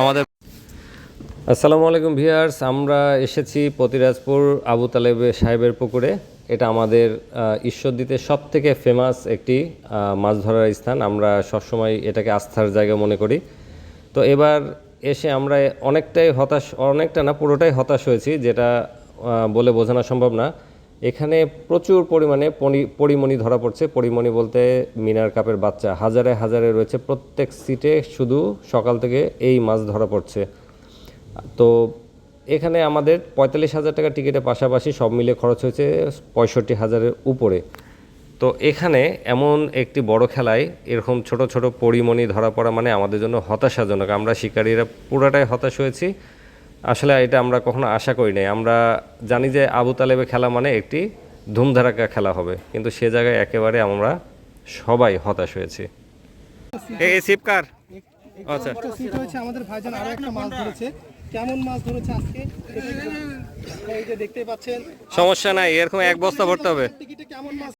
আমাদের আসসালামু আলাইকুম ভিউয়ার্স, আমরা এসেছি পতিরাজপুর আবু তালেব সাহেবের পুকুরে। এটা আমাদের ঈশ্বরদীতে সব থেকে ফেমাস একটি মাছ ধরার স্থান। আমরা সবসময় এটাকে আস্থার জায়গা মনে করি। তো এবার এসে আমরা অনেকটাই হতাশ, অনেকটা না, পুরোটাই হতাশ হয়েছি, যেটা বলে বোঝানো সম্ভব না। এখানে প্রচুর পরিমাণে পরিমণি ধরা পড়ছে। পরিমণি বলতে মিনার কাপের বাচ্চা। হাজারে হাজারে রয়েছে প্রত্যেক সিটে শুধু সকাল থেকে এই মাছ ধরা পড়ছে। তো এখানে আমাদের পঁয়তাল্লিশ হাজার টাকা টিকিটের পাশাপাশি সব মিলে খরচ হয়েছে পঁয়ষট্টি হাজারের উপরে। তো এখানে এমন একটি বড় খেলায় এরকম ছোট ছোট পরিমণি ধরা পড়া মানে আমাদের জন্য হতাশাজনক। আমরা শিকারীরা পুরোটাই হতাশ হয়েছি। আসলে এটা আমরা কখনো আশা করি নাই। আমরা জানি যে আবু তালেবে খেলা মানে একটি ধুমধারাকা খেলা হবে। কিন্তু সে জায়গায় একেবারে আমরা সবাই হতাশ হয়েছি। এই সিপকার আচ্ছা। সিট হয়েছে আমাদের ভাইজান আরও একটা মাছ ধরেছে। কেমন মাছ ধরেছে আজকে? এই যে দেখতেই পাচ্ছেন। সমস্যা নাই এরকম এক বস্তা ভরতে হবে। কেমন মাছ